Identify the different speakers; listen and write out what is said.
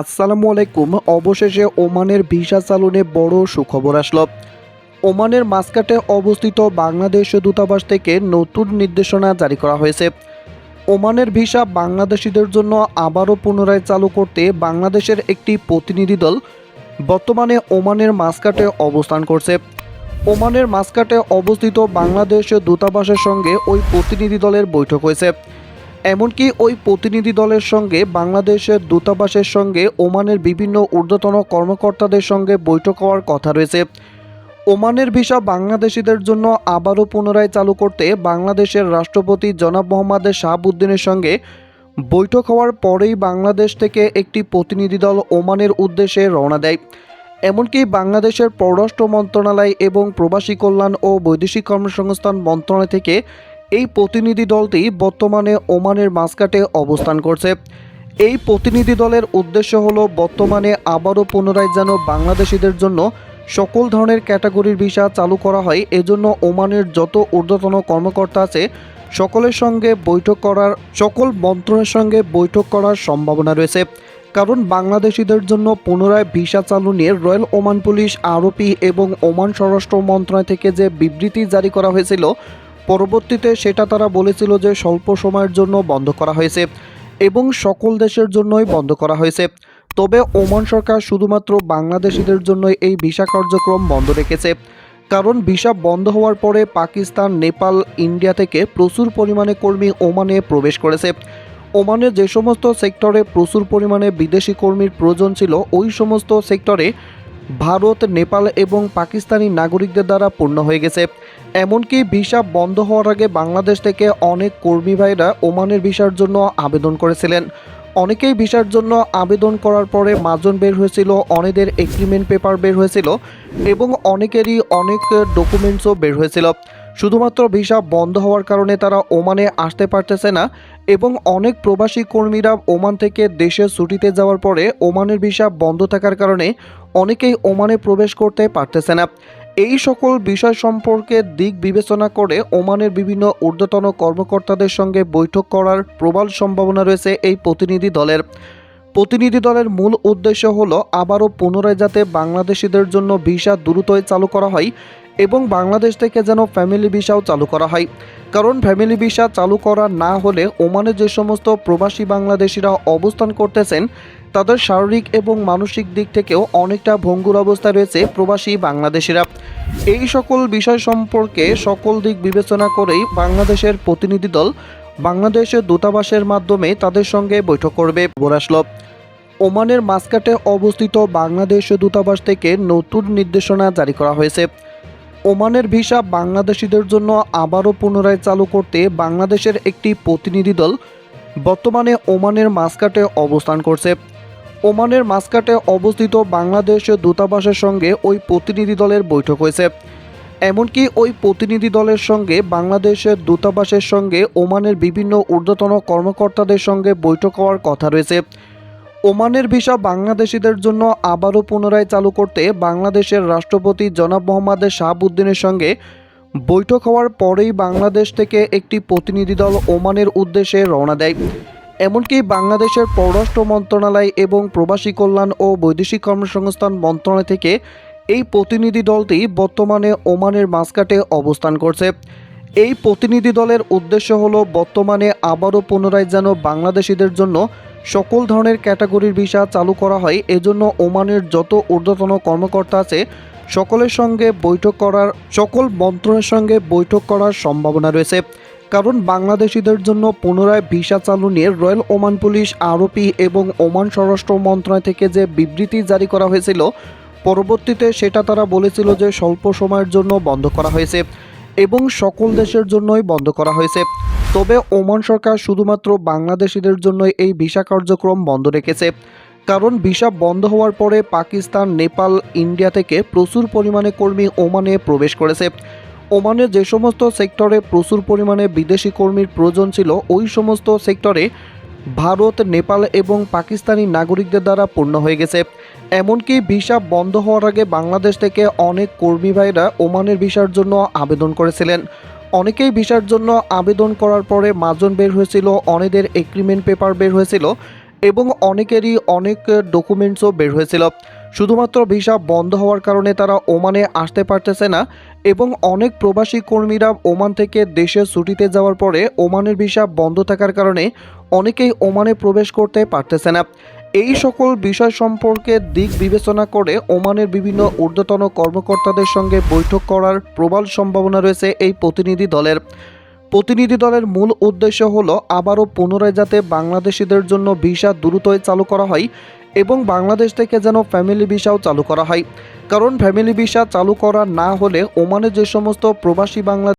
Speaker 1: আসসালামু আলাইকুম। অবশেষে ওমানের ভিসা চালনে বড় সুখবর আসলো। ওমানের মাস্কাটে অবস্থিত বাংলাদেশ দূতাবাস থেকে নতুন নির্দেশনা জারি করা হয়েছে। ওমানের ভিসা বাংলাদেশিদের জন্য আবারও পুনরায় চালু করতে বাংলাদেশের একটি প্রতিনিধি দল বর্তমানে ওমানের মাস্কাটে অবস্থান করছে। ওমানের মাস্কাটে অবস্থিত বাংলাদেশ দূতাবাসের সঙ্গে ওই প্রতিনিধি দলের বৈঠক হয়েছে। এমনকি ওই প্রতিনিধি দলের সঙ্গে বাংলাদেশের দূতাবাসের সঙ্গে ওমানের বিভিন্ন ঊর্ধ্বতন কর্মকর্তাদের সঙ্গে বৈঠক হওয়ার কথা রয়েছে। ওমানের ভিসা বাংলাদেশিদের জন্য আবারও পুনরায় চালু করতে বাংলাদেশের রাষ্ট্রপতি জনাব মোহাম্মদ শাহাবুদ্দিনের সঙ্গে বৈঠক হওয়ার পরেই বাংলাদেশ থেকে একটি প্রতিনিধি দল ওমানের উদ্দেশ্যে রওনা দেয়। এমনকি বাংলাদেশের পররাষ্ট্র মন্ত্রণালয় এবং প্রবাসী কল্যাণ ও বৈদেশিক কর্মসংস্থান মন্ত্রণালয় থেকে এই প্রতিনিধি দলটি বর্তমানে ওমানের মাসকাটে অবস্থান করছে। এই প্রতিনিধি দলের উদ্দেশ্য হলো বর্তমানে আবারও পুনরায় যেন বাংলাদেশিদের জন্য সকল ধরনের ক্যাটাগরির ভিসা চালু করা হয়। এজন্য ওমানের যত ঊর্ধ্বতন কর্মকর্তা আছে, সকলের সঙ্গে বৈঠক করার, সকল মন্ত্রণের সঙ্গে বৈঠক করার সম্ভাবনা রয়েছে। কারণ বাংলাদেশিদের জন্য পুনরায় ভিসা চালু নিয়ে রয়্যাল ওমান পুলিশ আরোপি এবং ওমান স্বরাষ্ট্র মন্ত্রণালয় থেকে যে বিবৃতি জারি করা হয়েছিল পরবর্তীতে সেটা তারা বলেছিল যে স্বল্প সময়ের জন্য বন্ধ করা হয়েছে এবং সকল দেশের জন্যই বন্ধ করা হয়েছে। তবে ওমান সরকার শুধুমাত্র বাংলাদেশিদের জন্যই এই ভিসা কার্যক্রম বন্ধ রেখেছে। কারণ ভিসা বন্ধ হওয়ার পরে পাকিস্তান, নেপাল, ইন্ডিয়া থেকে প্রচুর পরিমাণে কর্মী ওমানে প্রবেশ করেছে। ওমানের যে সমস্ত সেক্টরে প্রচুর পরিমাণে বিদেশি কর্মীর প্রয়োজন ছিল, ওই সমস্ত সেক্টরে ভারত, নেপাল এবং পাকিস্তানি নাগরিকদের দ্বারা পূর্ণ হয়ে গেছে। এমনকি ভিসা বন্ধ হওয়ার আগে বাংলাদেশ থেকে অনেক কর্মী ভাইরা ওমানের ভিসার জন্য আবেদন করেছিলেন। অনেকেই ভিসার জন্য আবেদন করার পরে মাজন বের হয়েছিল অনেকের এগ্রিমেন্ট পেপার বের হয়েছিল এবং অনেকেরই অনেক ডকুমেন্টসও বের হয়েছিল। শুধুমাত্র ভিসা বন্ধ হওয়ার কারণে তারা ওমানে আসতে পারতেছে না এবং অনেক প্রবাসী কর্মীরা ওমান থেকে দেশে ছুটিতে যাওয়ার পরে ওমানের ভিসা বন্ধ থাকার কারণে অনেকেই ওমানে প্রবেশ করতে পারতেছে না। এই সকল বিষয় সম্পর্কে দিক বিবেচনা করে ওমানের বিভিন্ন ঊর্ধ্বতন কর্মকর্তাদের সঙ্গে বৈঠক করার প্রবল সম্ভাবনা রয়েছে এই প্রতিনিধি দলের। প্রতিনিধি দলের মূল উদ্দেশ্য হলো, আবারও পুনরায় যাতে বাংলাদেশিদের জন্য ভিসা দ্রুতই চালু করা হয় এবং বাংলাদেশ থেকে যেন ফ্যামিলি ভিসাও চালু করা হয়। কারণ ফ্যামিলি ভিসা চালু করা না হলে ওমানে যে সমস্ত প্রবাসী বাংলাদেশিরা অবস্থান করতেছেন, তাদের শারীরিক এবং মানসিক দিক থেকেও অনেকটা ভঙ্গুর অবস্থা রয়েছে প্রবাসী বাংলাদেশিরা। এই সকল বিষয় সম্পর্কে সকল দিক বিবেচনা করেই বাংলাদেশের প্রতিনিধি দল বাংলাদেশের দূতাবাসের মাধ্যমে তাদের সঙ্গে বৈঠক করবে। বোরাসল ওমানের মাস্কাটে অবস্থিত বাংলাদেশ দূতাবাস থেকে নতুন নির্দেশনা জারি করা হয়েছে। ওমানের ভিসা বাংলাদেশিদের জন্য আবারও পুনরায় চালু করতে বাংলাদেশের একটি প্রতিনিধি দল বর্তমানে ওমানের মাস্কাটে অবস্থান করছে। ওমানের মাস্কাটে অবস্থিত বাংলাদেশ দূতাবাসের সঙ্গে ওই প্রতিনিধি দলের বৈঠক হয়েছে। এমনকি ওই প্রতিনিধি দলের সঙ্গে বাংলাদেশের দূতাবাসের সঙ্গে ওমানের বিভিন্ন ঊর্ধ্বতন কর্মকর্তাদের সঙ্গে বৈঠক হওয়ার কথা রয়েছে। ওমানের ভিসা বাংলাদেশিদের জন্য আবারও পুনরায় চালু করতে বাংলাদেশের রাষ্ট্রপতি জনাব মোহাম্মদ শাহাবুদ্দিনের সঙ্গে বৈঠক হওয়ার পরেই বাংলাদেশ থেকে একটি প্রতিনিধি দল ওমানের উদ্দেশ্যে রওনা দেয়। এমনকি বাংলাদেশের পররাষ্ট্র মন্ত্রণালয় এবং প্রবাসী কল্যাণ ও বৈদেশিক কর্মসংস্থান মন্ত্রণালয় থেকে এই প্রতিনিধি দলটি বর্তমানে ওমানের মাসকাটে অবস্থান করছে। এই প্রতিনিধি দলের উদ্দেশ্য হলো বর্তমানে আবারও পুনরায় যেন বাংলাদেশিদের জন্য সকল ধরনের ক্যাটাগরির ভিসা চালু করা হয়। এজন্য ওমানের যত ঊর্ধ্বতন কর্মকর্তা আছে, সকলের সঙ্গে বৈঠক করার, সকল মন্ত্রণের সঙ্গে বৈঠক করার সম্ভাবনা রয়েছে। কারণ বাংলাদেশিদের জন্য পুনরায় ভিসা চালু নিয়ে রয়্যাল ওমান পুলিশ আরোপি এবং ওমান স্বরাষ্ট্র মন্ত্রণালয় থেকে যে বিবৃতি জারি করা হয়েছিল, পরবর্তীতে সেটা তারা বলেছিল যে স্বল্প সময়ের জন্য বন্ধ করা হয়েছে এবং সকল দেশের জন্যই বন্ধ করা হয়েছে। তবে ওমান সরকার শুধুমাত্র বাংলাদেশিদের জন্যই এই ভিসা কার্যক্রম বন্ধ রেখেছে। কারণ ভিসা বন্ধ হওয়ার পরে পাকিস্তান, নেপাল, ইন্ডিয়া থেকে প্রচুর পরিমাণে কর্মী ওমানে প্রবেশ করেছে। ওমানের যে সমস্ত সেক্টরে প্রচুর পরিমাণে বিদেশি কর্মীর প্রয়োজন ছিল, ওই সমস্ত সেক্টরে ভারত, নেপাল এবং পাকিস্তানি নাগরিকদের দ্বারা পূর্ণ হয়ে গেছে। এমনকি ভিসা বন্ধ হওয়ার আগে বাংলাদেশ থেকে অনেক কর্মী ভাইরা ওমানের ভিসার জন্য আবেদন করেছিলেন। অনেকেই ভিসার জন্য আবেদন করার পরে মাজন বের হয়েছিল অনেকের এগ্রিমেন্ট পেপার বের হয়েছিল এবং অনেকেরই অনেক ডকুমেন্টসও বের হয়েছিল। শুধুমাত্র ভিসা বন্ধ হওয়ার কারণে তারা ওমানে আসতে পারতেছে না এবং অনেক প্রবাসী কর্মীরা ওমান থেকে দেশে ছুটিতে যাওয়ার পরে ওমানের ভিসা বন্ধ থাকার কারণে অনেকেই ওমানে প্রবেশ করতে পারতেছে না। এই সকল বিষয় সম্পর্কে দিক বিবেচনা করে ওমানের বিভিন্ন ঊর্ধ্বতন কর্মকর্তাদের সঙ্গে বৈঠক করার প্রবল সম্ভাবনা রয়েছে এই প্রতিনিধি দলের। প্রতিনিধি দলের মূল উদ্দেশ্য হলো আবারও পুনরায় যাতে বাংলাদেশিদের জন্য ভিসা দ্রুতই চালু করা হয় এবং বাংলাদেশ থেকে যেন ফ্যামিলি ভিসাও চালু করা হয়। কারণ ফ্যামিলি ভিসা চালু করা না হলে ওমানে যে সমস্ত প্রবাসী বাংলা